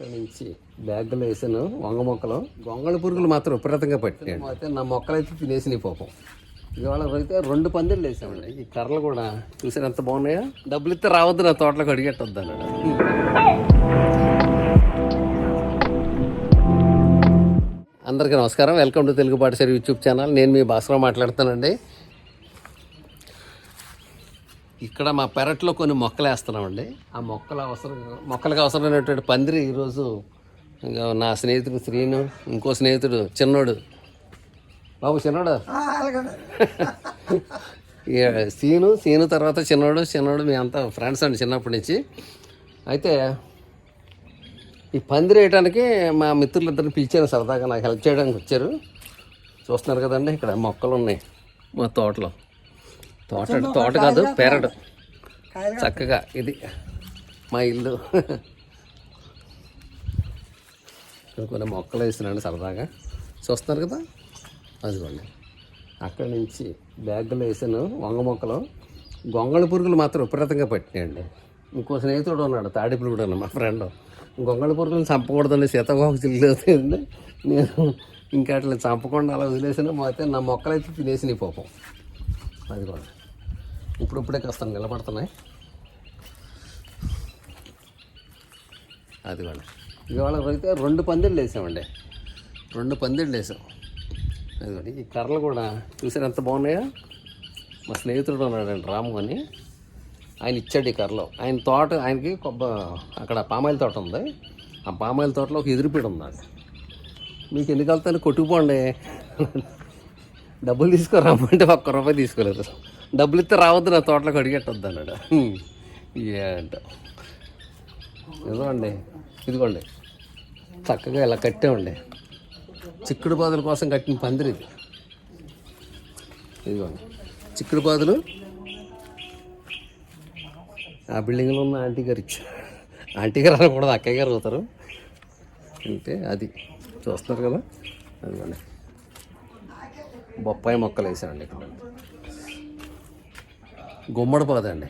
అక్కడి నుంచి బ్యాగులు వేసాను వంగ మొక్కలు. గొంగళ పురుగులు మాత్రం విపరీతంగా పట్టినాయి అయితే నా మొక్కలు అయితే తినేసినాయి పాపం. ఇవాళ అయితే రెండు పందిళ్ళు వేసామండి. ఈ కర్రలు కూడా చూసారు ఎంత బాగున్నాయో? డబ్బులు ఇస్తే రావద్దు నా తోటలోకి అడిగేట్టొద్దు అన్నాడు. అందరికీ నమస్కారం. వెల్కమ్ టు తెలుగు పాఠశాల యూట్యూబ్ ఛానల్. నేను మీ భాస్కర్ మాట్లాడుతానండి ఇక్కడ మా పెరట్లో కొన్ని మొక్కలు వేస్తున్నామండి. ఆ మొక్కలు అవసరం మొక్కలకు అవసరమైనటువంటి పందిరి ఈరోజు ఇంకా నా స్నేహితుడు శ్రీను ఇంకో స్నేహితుడు చిన్నోడు. బాబు చిన్నోడు? సీను సీను తర్వాత చిన్నోడు చిన్నోడు మీ అంతా ఫ్రెండ్స్ అండి చిన్నప్పటి నుంచి. అయితే ఈ పందిరి వేయడానికి మా మిత్రులిద్దరిని పిలిచాను సరదాగా నాకు హెల్ప్ చేయడానికి వచ్చారు. చూస్తున్నారు కదండి ఇక్కడ మొక్కలు ఉన్నాయి మా తోటలో. తోట తోట కాదు పెరడు. చక్కగా ఇది మా ఇల్లు. ఇక్కడ కొన్ని మొక్కలు వేసినాను సరదాగా. చూస్తున్నారు కదా? అదిగోండి. అక్కడి నుంచి బ్యాగులు వేసాను వంగ మొక్కలు. గొంగళ పురుగులు మాత్రం విపరీతంగా పట్టినాయండి. ఇంకో స్నేహితుడు ఉన్నాడు తాడిపులుడు అన్న మా ఫ్రెండ్. గొంగళ పురుగులను చంపకూడదండి సీతాకోక చిల్లుతుంది నేను ఇంకా అట్లా చంపకుండా అలా వదిలేసిన. అయితే నా మొక్కలు అయితే తినేసినాయి పాపం. అది కూడా ఇప్పుడు ఇప్పుడే కాస్త నిలబడుతున్నాయి. అది కూడా ఇవాళ అయితే రెండు పందిళ్ళు వేసామండి. రెండు పందిళ్ళు వేసాం. అదిగోండి ఈ కర్రలు కూడా చూసారు ఎంత బాగున్నాయో? మా స్నేహితుడు ఉన్నాడండి రాము అని. ఆయన ఇచ్చాడు ఈ కర్రలు. ఆయన తోట ఆయనకి కొబ్బ అక్కడ పామాయిల తోట ఉంది. ఆ పామాయిల తోటలో ఒక ఎదురుపీడ ఉంది మీకు ఎందుకు వెళ్తాను? కొట్టుకుపోండి. డబ్బులు తీసుకురామంటే ఒక్క రూపాయి తీసుకోలేదు. డబ్బులు ఇస్తే రావద్దు నా తోటలోకి అడిగేట్టొద్దు అన్నాడు. ఏంట ఇదిగోండి ఇదిగోండి. చక్కగా ఇలా కట్టామండి. చిక్కుడు బాదుల కోసం కట్టిన పందిరి ఇది. ఇదిగోండి. చిక్కుడు బాదులు. ఆ బిల్డింగ్లో ఉన్న ఆంటీ గారు ఇచ్చారు. ఆంటీ గారు అనకూడదు అక్కయ్య గారు అవుతారు. అంటే అది చూస్తున్నారు కదా. అదిగోండి బొప్పాయి మొక్కలు వేసారండి ఇక్కడ. గుమ్మడి పాదు అండి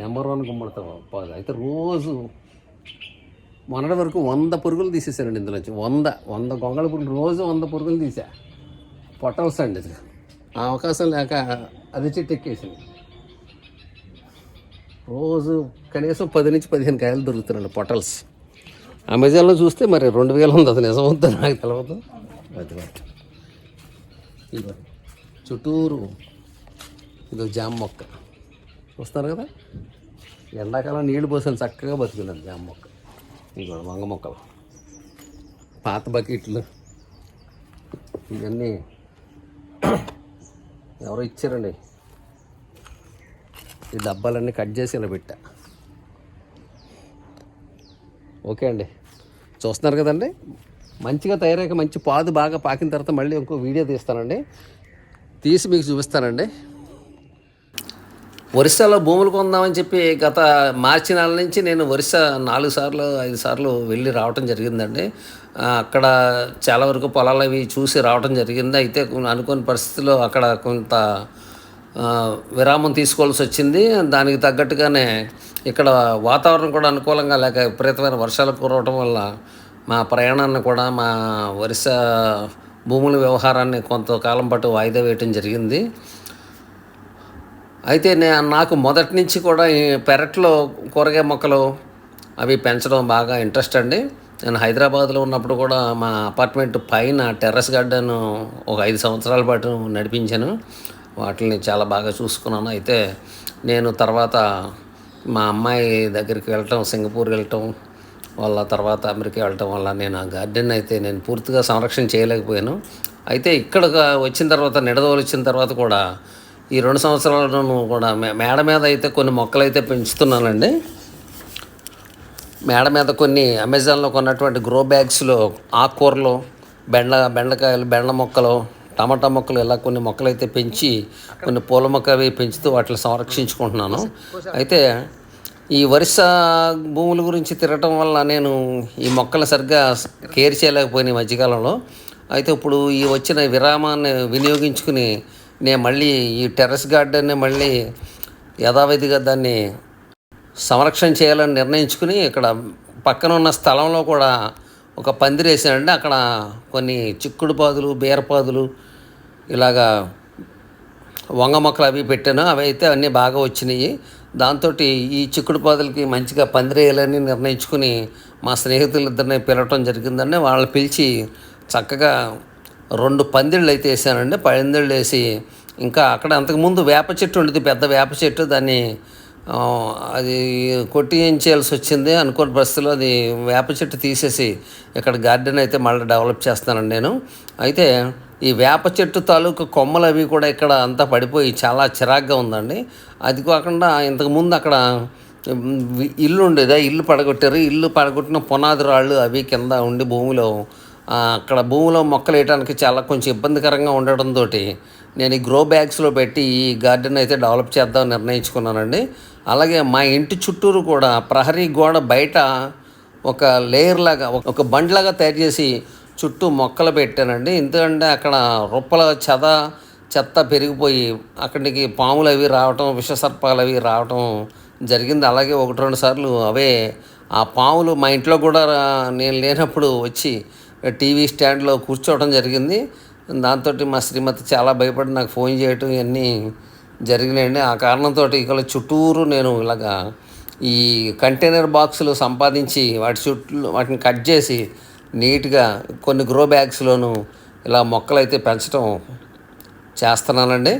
నెంబర్ వన్ గుమ్మడి పాదు. అయితే రోజు మొన్నటి వరకు వంద పురుగులు తీసేసారండి ఇందులోంచి వంద వంద గొంగళ పురుగులు రోజు వంద పురుగులు తీసా. పొట్టల్స్ అండి ఇది ఆ అవకాశం లేక అది చెట్టు ఎక్కేసింది. రోజు కనీసం పది నుంచి పదిహేను కాయలు దొరుకుతున్నాయండి పొటల్స్ అమెజాన్లో చూస్తే మరి రెండు వేలు ఉంది అది నిజం నాకు తెలియదు అది చుట్టూరు ఇది జామ మొక్క. చూస్తున్నారు కదా? ఎండాకాలం నీళ్ళు పోసాను చక్కగా బతుకున్నాను జామ మొక్క. ఇదిగో వంగ మొక్కలు. పాత బకెట్లు. ఇవన్నీ ఎవరో ఇచ్చారండి. ఈ డబ్బాలన్నీ కట్ చేసి ఇలా పెట్టా. ఓకే అండి. చూస్తున్నారు కదండి? మంచిగా తయారయ్యాక మంచి పాదు బాగా పాకిన తర్వాత మళ్ళీ ఇంకో వీడియో తీస్తానండి. తీసి మీకు చూపిస్తానండి. ఒరిస్సాలో భూములు కొందామని చెప్పి గత మార్చి నెల నుంచి నేను ఒరిస్సా నాలుగు సార్లు ఐదు సార్లు వెళ్ళి రావటం జరిగిందండి. అక్కడ చాలా వరకు పొలాలు అవి చూసి రావటం జరిగింది. అయితే అనుకోని పరిస్థితుల్లో అక్కడ కొంత విరామం తీసుకోవాల్సి వచ్చింది. దానికి తగ్గట్టుగానే ఇక్కడ వాతావరణం కూడా అనుకూలంగా లేక విపరీతమైన వర్షాలు కురవటం వల్ల మా ప్రయాణాన్ని కూడా మా ఒరిస్సా భూముల వ్యవహారాన్ని కొంతకాలం పాటు వాయిదా వేయటం జరిగింది. అయితే నే నాకు మొదటి నుంచి కూడా ఈ పెరట్లో కూరగాయ మొక్కలు అవి పెంచడం బాగా ఇంట్రెస్ట్ అండి. నేను హైదరాబాద్లో ఉన్నప్పుడు కూడా మా అపార్ట్మెంట్ పైన టెర్రస్ గార్డెన్ ఒక ఐదు సంవత్సరాల పాటు నడిపించాను. వాటిని చాలా బాగా చూసుకున్నాను. అయితే నేను తర్వాత మా అమ్మాయి దగ్గరికి వెళ్ళటం సింగపూర్ వెళ్ళటం వల్ల తర్వాత అమెరికా వెళ్ళటం వల్ల నేను ఆ గార్డెన్ అయితే నేను పూర్తిగా సంరక్షణ చేయలేకపోయాను. అయితే ఇక్కడ వచ్చిన తర్వాత నిడదవలు వచ్చిన తర్వాత కూడా ఈ రెండు సంవత్సరాలను కూడా మేడ మీద అయితే కొన్ని మొక్కలు అయితే పెంచుతున్నానండి. మేడ మీద కొన్ని అమెజాన్లో కొన్నటువంటి గ్రో బ్యాగ్స్లో ఆకుకూరలు బెండ బెండకాయలు బెండ మొక్కలు టమాటా మొక్కలు ఇలా కొన్ని మొక్కలు అయితే పెంచి కొన్ని పూల మొక్కలు అవి పెంచుతూ వాటిని సంరక్షించుకుంటున్నాను. అయితే ఈ వరుస భూముల గురించి తిరగటం వల్ల నేను ఈ మొక్కలు సరిగ్గా కేర్ చేయలేకపోయిన మధ్యకాలంలో. అయితే ఇప్పుడు ఈ వచ్చిన విరామాన్ని వినియోగించుకుని నేను మళ్ళీ ఈ టెర్రస్ గార్డెన్ని మళ్ళీ యథావిధిగా దాన్ని సంరక్షణ చేయాలని నిర్ణయించుకుని ఇక్కడ పక్కన ఉన్న స్థలంలో కూడా ఒక పందిరేసానండి అక్కడ కొన్ని చిక్కుడు పాదులు బీరపాదులు ఇలాగా వంగ మొక్కలు అవి పెట్టాను. అవి అయితే అన్నీ బాగా వచ్చినాయి. దాంతో ఈ చిక్కుడు పాదులకి మంచిగా పందిరేయాలని నిర్ణయించుకుని మా స్నేహితులిద్దరిని పిలవటం జరిగిందండి. వాళ్ళని పిలిచి చక్కగా రెండు పందిళ్ళు అయితే వేసానండి. పందిళ్ళు వేసి ఇంకా అక్కడ అంతకుముందు వేప చెట్టు ఉండేది పెద్ద వేప చెట్టు. దాన్ని అది కొట్టించేయాల్సి వచ్చింది అనుకోని బస్సులో అది వేప చెట్టు తీసేసి ఇక్కడ గార్డెన్ అయితే మళ్ళీ డెవలప్ చేస్తానండి నేను. అయితే ఈ వేప చెట్టు తాలూకు కొమ్మలు అవి కూడా ఇక్కడ అంతా పడిపోయి చాలా చిరాగ్గా ఉందండి. అది కాకుండా ఇంతకుముందు అక్కడ ఇల్లు ఉండేది. ఆ ఇల్లు పడగొట్టారు. ఇల్లు పడగొట్టిన పునాది రాళ్ళు అవి కింద ఉండి భూమిలో అక్కడ భూమిలో మొక్కలు వేయడానికి చాలా కొంచెం ఇబ్బందికరంగా ఉండడంతో నేను ఈ గ్రో బ్యాగ్స్లో పెట్టి ఈ గార్డెన్ అయితే డెవలప్ చేద్దామని నిర్ణయించుకున్నానండి. అలాగే మా ఇంటి చుట్టూరు కూడా ప్రహరీ గోడ బయట ఒక లేయర్ లాగా ఒక బండ్లాగా తయారు చేసి చుట్టూ మొక్కలు పెట్టానండి. ఎందుకంటే అక్కడ రొప్పల చెద చెత్త పెరిగిపోయి అక్కడికి పాములు అవి రావటం విషసర్పాలు అవి రావటం జరిగింది. అలాగే ఒకటి రెండు సార్లు అవే ఆ పాములు మా ఇంట్లో కూడా నేను లేనప్పుడు వచ్చి టీవీ స్టాండ్లో కూర్చోవడం జరిగింది. దాంతో మా శ్రీమతి చాలా భయపడి నాకు ఫోన్ చేయటం ఇవన్నీ జరిగినాయండి. ఆ కారణంతో ఇక్కడ చుట్టూరు నేను ఇలాగా ఈ కంటైనర్ బాక్సులు సంపాదించి వాటి చుట్టూ వాటిని కట్ చేసి నీట్గా కొన్ని గ్రో బ్యాగ్స్లోను ఇలా మొక్కలు అయితే పెంచడం చేస్తున్నానండి.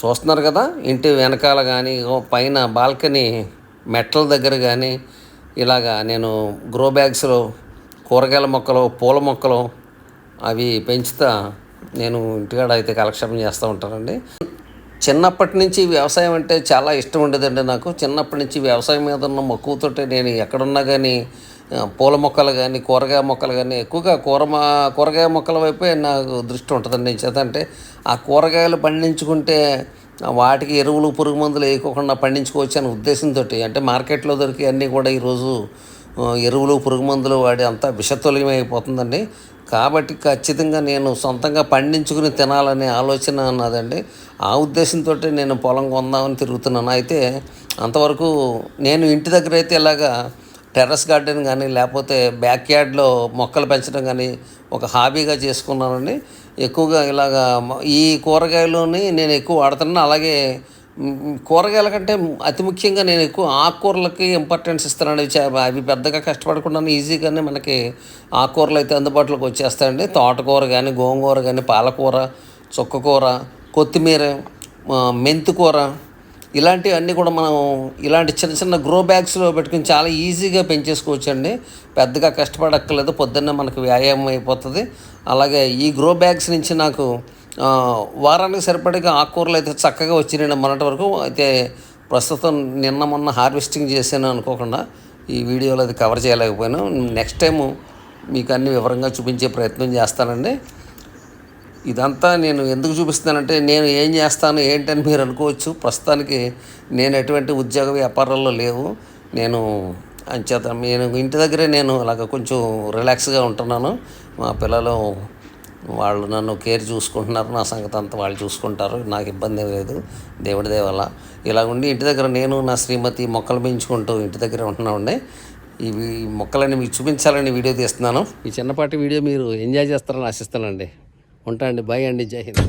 చూస్తున్నారు కదా ఇంటి వెనకాల కానీ పైన బాల్కనీ మెట్ల దగ్గర కానీ ఇలాగా నేను గ్రో బ్యాగ్స్లో కూరగాయల మొక్కలు పూల మొక్కలు అవి పెంచుతా నేను ఇంటికాడ అయితే కలక్షేపం చేస్తూ ఉంటానండి. చిన్నప్పటి నుంచి వ్యవసాయం అంటే చాలా ఇష్టం ఉండేదండి నాకు. చిన్నప్పటి నుంచి వ్యవసాయం మీద ఉన్న మక్కువతోటి నేను ఎక్కడున్నా కానీ పూల మొక్కలు కానీ కూరగాయ మొక్కలు కానీ ఎక్కువగా కూర మా కూరగాయ మొక్కల వైపే నాకు దృష్టి ఉంటుందండి. చేతంటే ఆ కూరగాయలు పండించుకుంటే వాటికి ఎరువులు పురుగు మందులు వేయకోకుండా పండించుకోవచ్చు అనే ఉద్దేశంతో అంటే మార్కెట్లో దొరికే అన్నీ కూడా ఈరోజు ఎరువులు పురుగు మందులు వాడి అంతా విషతుల్యం అయిపోతుందండి కాబట్టి ఖచ్చితంగా నేను సొంతంగా పండించుకుని తినాలనే ఆలోచన అన్నదండి ఆ ఉద్దేశంతో నేను పొలం కొందామని తిరుగుతున్నాను. అయితే అంతవరకు నేను ఇంటి దగ్గర అయితే ఇలాగా టెర్రస్ గార్డెన్ కానీ లేకపోతే బ్యాక్ యార్డ్లో మొక్కలు పెంచడం కానీ ఒక హాబీగా చేసుకున్నానండి. ఎక్కువగా ఇలాగా ఈ కూరగాయలని నేను ఎక్కువ వాడుతున్నాను. అలాగే కూరగాయల కంటే అతి ముఖ్యంగా నేను ఎక్కువ ఆకుకూరలకి ఇంపార్టెన్స్ ఇస్తానండి. అవి పెద్దగా కష్టపడకుండా ఈజీగానే మనకి ఆకుకూరలు అయితే అందుబాటులోకి వచ్చేస్తాయండి. తోటకూర కానీ గోంగూర కానీ పాలకూర చుక్కకూర కొత్తిమీర ఆ, మెంతికూర ఇలాంటివన్నీ కూడా మనం ఇలాంటి చిన్న చిన్న గ్రో బ్యాగ్స్లో పెట్టుకుని చాలా ఈజీగా పెంచేసుకోవచ్చు అండి పెద్దగా కష్టపడక్కర్లేదు. పొద్దున్నే మనకు వ్యాయామం అయిపోతుంది. అలాగే ఈ గ్రో బ్యాగ్స్ నుంచి నాకు వారానికి సరిపడగా ఆకుకూరలు అయితే చక్కగా వచ్చినాయి మొన్నటి వరకు. అయితే ప్రస్తుతం నిన్న మొన్న హార్వెస్టింగ్ చేశాను అనుకోకుండా ఈ వీడియోలో అది కవర్ చేయలేకపోయాను. నెక్స్ట్ టైము మీకు అన్ని వివరంగా చూపించే ప్రయత్నం చేస్తానండి. ఇదంతా నేను ఎందుకు చూపిస్తానంటే నేను ఏం చేస్తాను ఏంటని మీరు అనుకోవచ్చు. ప్రస్తుతానికి నేను ఎటువంటి ఉద్యోగ వ్యాపారాల్లో లేవు. నేను అంచేత నేను ఇంటి దగ్గరే నేను అలాగ కొంచెం రిలాక్స్గా ఉంటున్నాను. మా పిల్లలు వాళ్ళు నన్ను కేర్ చూసుకుంటున్నారు నా సంగతి అంతా వాళ్ళు చూసుకుంటారు నాకు ఇబ్బంది లేదు దేవుడి దేవల్ల ఇలా ఉండి ఇంటి దగ్గర నేను నా శ్రీమతి మొక్కలు పెంచుకుంటూ ఇంటి దగ్గర ఉంటున్నామండి. ఇవి మొక్కలని మీకు చూపించాలని వీడియో తీస్తున్నాను. ఈ చిన్నపాటి వీడియో మీరు ఎంజాయ్ చేస్తారని ఆశిస్తానండి ఉంటా అండి బాయ్ అండి. జై హింద్.